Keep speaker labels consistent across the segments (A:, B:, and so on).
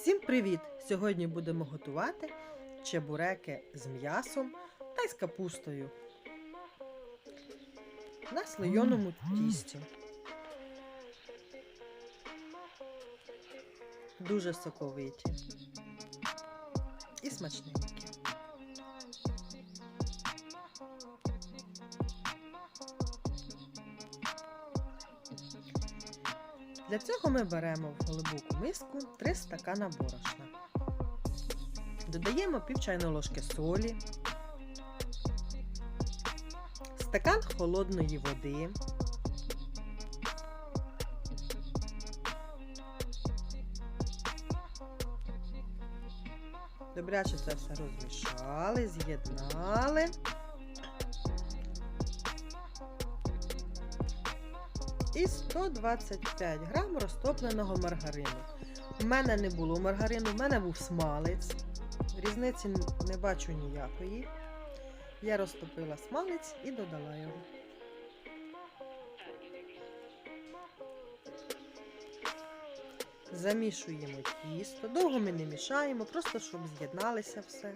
A: Всім привіт! Сьогодні будемо готувати чебуреки з м'ясом та й з капустою на слойоному тісті. Дуже соковиті і смачненькі. Для цього ми беремо в глибоку миску 3 стакана борошна. Додаємо пів чайної ложки солі, стакан холодної води, Добряче це все розмішали, з'єднали. І 125 грам розтопленого маргарину. У мене не було маргарину, в мене був смалець. Різниці не бачу ніякої. Я розтопила смалець і додала його. Замішуємо тісто. Довго ми не мішаємо, просто щоб з'єдналося все.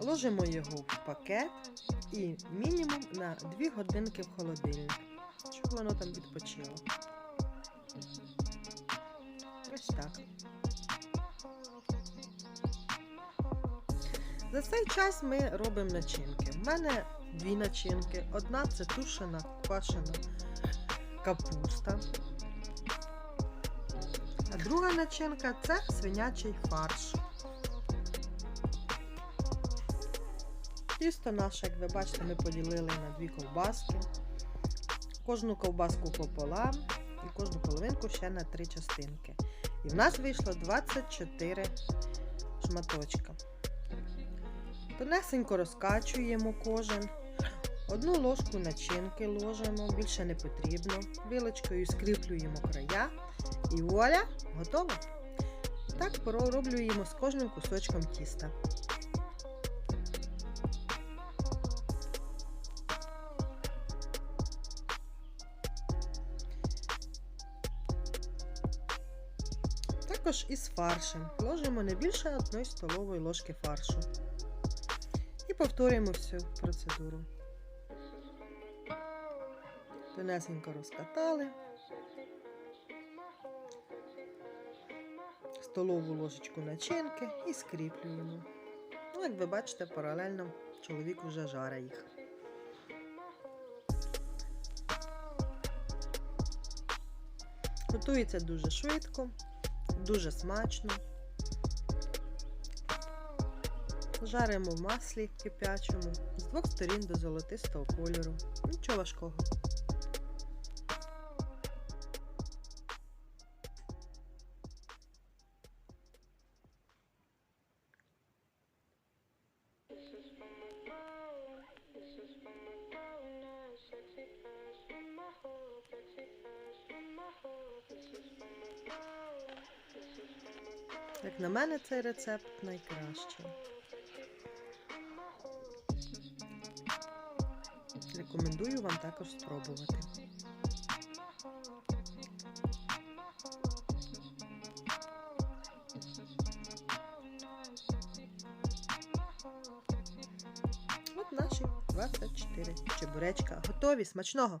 A: Ложимо його в пакет і мінімум на 2 годинки в холодильник, щоб воно там відпочило. Ось так. За цей час ми робимо начинки. У мене дві начинки. Одна це тушена, квашена капуста. А друга начинка це свинячий фарш. Тісто наше, як ви бачите, ми поділили на дві ковбаски. Кожну ковбаску пополам і кожну половинку ще на три частинки. І в нас вийшло 24 шматочка. Тонесенько розкачуємо кожен. Одну ложку начинки ложимо, більше не потрібно. Вилочкою скріплюємо края. І вуаля, готово. Так пророблюємо з кожним кусочком тіста. Також із фаршем. Ложимо не більше 1 столової ложки фаршу. І повторюємо всю процедуру. Тонесенько розкатали. Столову ложечку начинки і скріплюємо. Ну, як ви бачите, паралельно чоловік вже жарить їх. Готується дуже швидко, дуже смачно. Жаримо в маслі кипячому з двох сторін до золотистого кольору. Нічого важкого. Як на мене, цей рецепт найкращий. Рекомендую вам також спробувати. От наші 24 чебуречка. Готові, смачного!